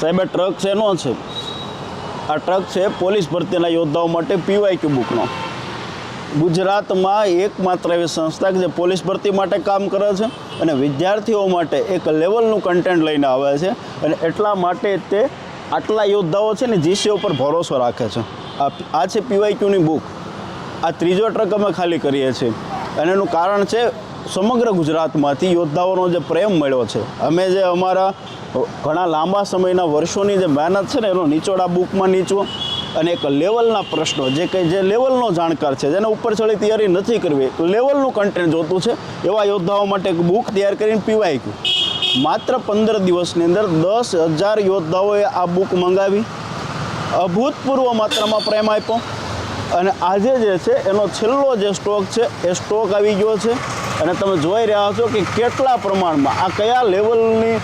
સાહેબ, આ ટ્રક શેનો છે. આ ટ્રક છે પોલીસ ભરતીના યોદ્ધાઓ માટે પીવાયક્યુ બુકનો ગુજરાતમાં એકમાત્ર એવી સંસ્થા કે જે પોલીસ ભરતી માટે કામ કરે છે અને વિદ્યાર્થીઓ માટે એક લેવલનું કન્ટેન્ટ લઈને આવે છે અને એટલા માટે તે આટલા યોદ્ધાઓ છે ને જીસીઓ ઉપર ભરોસો રાખે છે. આ આ છે પીવાયક્યુની બુક. આ ત્રીજો ટ્રક અમે ખાલી કરીએ છીએ. અને એનું કારણ છે સમગ્ર ગુજરાતમાંથી યોદ્ધાઓનો જે પ્રેમ મળ્યો છે. અમે જે અમારા ઘણા લાંબા સમયના વર્ષોની જે મહેનત છે ને, એનો નીચોડ આ બુકમાં નીચવો અને એક લેવલના પ્રશ્નો, જે કંઈ જે લેવલનો જાણકાર છે, જેને ઉપર ચડી તૈયારી નથી કરવી લેવલનું કન્ટેન્ટ જોતું છે, એવા યોદ્ધાઓ માટે એક બુક તૈયાર કરીને પીવાઈ ગયું. માત્ર પંદર દિવસની અંદર દસ હજાર યોદ્ધાઓએ આ બુક મંગાવી. અભૂતપૂર્વ માત્રામાં પ્રેમ આપ્યો. અને આજે જે છે, એનો છેલ્લો જે સ્ટોક છે, એ સ્ટોક આવી ગયો છે. અને તમે જોઈ રહ્યા છો કે કેટલા પ્રમાણમાં, આ કયા લેવલની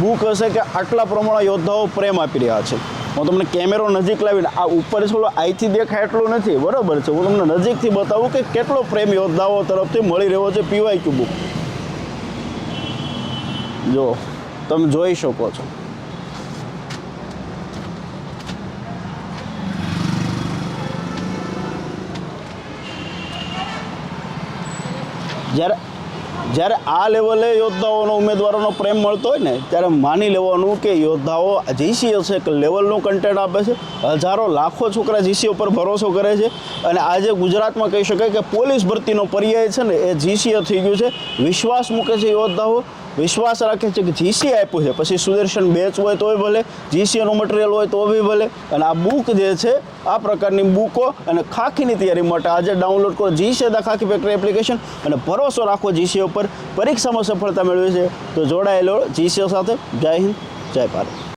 બુક હશે કે આટલા પ્રમાણમાં યોદ્ધાઓ પ્રેમ આપી રહ્યા છે? હું તમને કેમેરો નજીક લાવીને, આ ઉપર થોડો અહીંથી દેખાય એટલું નથી, બરાબર છે. હું તમને નજીકથી બતાવું કે કેટલો પ્રેમ યોદ્ધાઓ તરફથી મળી રહ્યો છે પીવાય ક્યુ બુક? જો, તમે જોઈ શકો છો. જ્યારે જ્યારે આ લેવલે યોદ્ધાઓનો, ઉમેદવારોનો પ્રેમ મળતો હોય ને, ત્યારે માની લેવાનું કે યોદ્ધાઓ જીસી હશે એક લેવલનું કન્ટેન્ટ આપે છે. હજારો, લાખો છોકરા જીસી ઉપર ભરોસો કરે છે. અને આજે ગુજરાતમાં કહી શકાય કે પોલીસ ભરતીનો પર્યાય છે ને, એ જીસીએ થઈ ગયું છે. વિશ્વાસ મૂકે છે યોદ્ધાઓ. વિશ્વાસ રાખે છે કે જીસી આપ્યું છે. પછી સુદર્શન બેચ હોય તોય ભલે જીસીએનું મટીરિયલ હોય તો બી ભલે. અને આ બુક જે છે, આ પ્રકારની બુકો અને ખાખીની તૈયારી માટે આજે ડાઉનલોડ કરો. જીસી દા ખાખી ફેક્ટરી એપ્લિકેશન અને ભરોસો રાખો જીસી ઉપર. પરીક્ષામાં સફળતા મેળવી છે. તો જોડાયેલો જીસીઓ સાથે જય હિન્દ, જય ભારત.